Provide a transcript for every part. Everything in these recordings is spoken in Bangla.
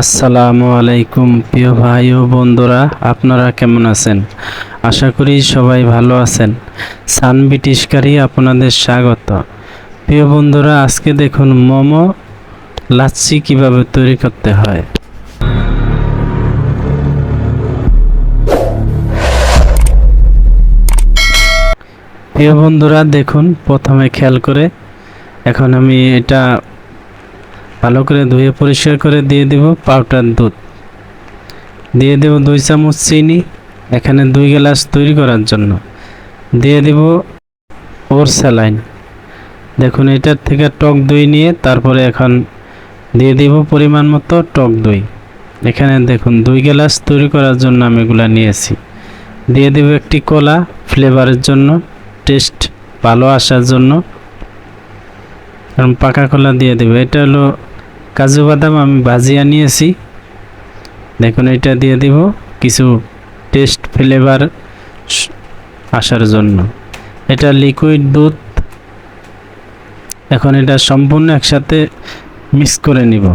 আসসালামু আলাইকুম, প্রিয় ভাই ও বন্ধুরা, আপনারা কেমন আছেন? আশা করি সবাই ভালো আছেন। সান ব্রিটিশকারী আপনাদের স্বাগত। প্রিয় বন্ধুরা, আজকে দেখুন মোমো, লাচ্ছি কীভাবে তৈরি করতে হয়। প্রিয় বন্ধুরা, দেখুন, প্রথমে খেয়াল করে, এখন আমি এটা ভালো করে ধুয়ে পরিষ্কার করে দিয়ে দেব পাউডার দুধ। দিয়ে দেব দুই চামচ চিনি, এখানে দুই গ্লাস তৈরি করার জন্য। দিয়ে দেব ওর স্যালাইন। দেখুন, এটার থেকে টক দই নিয়ে তারপরে এখন দিয়ে দিব পরিমাণ মতো টক দই। এখানে দেখুন, দুই গ্লাস তৈরি করার জন্য আমি এগুলো নিয়েছি। দিয়ে দেব একটি কলা ফ্লেভারের জন্য, টেস্ট ভালো আসার জন্য। কারণ পাকা কলা দিয়ে দেবে। এটা হলো কাজু বাদাম আমি ভাজিয়া নিয়েছি দেখুন, এটা দিয়ে দিব কিছু টেস্ট ফ্লেভার আসার জন্য। এটা লিকুইড দুধ। এখন এটা সম্পূর্ণ একসাথে মিক্স করে নিব।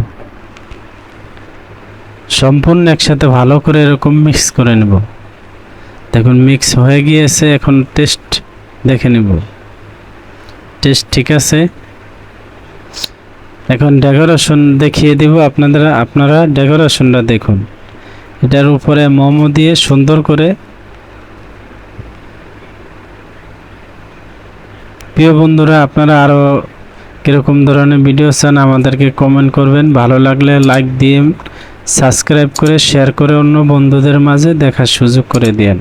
সম্পূর্ণ একসাথে ভালো করে এরকম মিক্স করে নেব। দেখুন মিক্স হয়ে গিয়েছে, এখন টেস্ট দেখে নেব। টেস্ট ঠিক আছে। এখন ডেকোরেশন দেখিয়ে দিব আপনাদের, আপনারা ডেকোরেশনটা দেখুন। এটার উপরে মোমো দিয়ে সুন্দর করে প্রিয় বন্ধুরা, আপনারা আরও কীরকম ধরনের ভিডিও চান আমাদেরকে কমেন্ট করবেন। ভালো লাগলে লাইক দিয়ে সাবস্ক্রাইব করে শেয়ার করে অন্য বন্ধুদের মাঝে দেখার সুযোগ করে দিন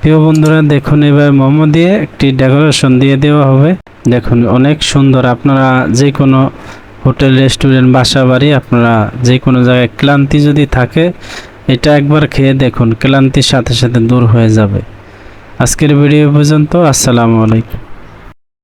প্রিয় বন্ধুরা, দেখুন এবার মোমো দিয়ে একটি ডেকোরেশন দিয়ে দেওয়া হবে। দেখুন, অনেক সুন্দর। আপনারা যে কোনো হোটেল, রেস্টুরেন্ট, বাসা বাড়ি, আপনারা যে কোনো জায়গায় ক্লান্তি যদি থাকে, এটা একবার খেয়ে দেখুন, ক্লান্তির সাথে সাথে দূর হয়ে যাবে। আজকের ভিডিও পর্যন্ত, আসসালামু আলাইকুম।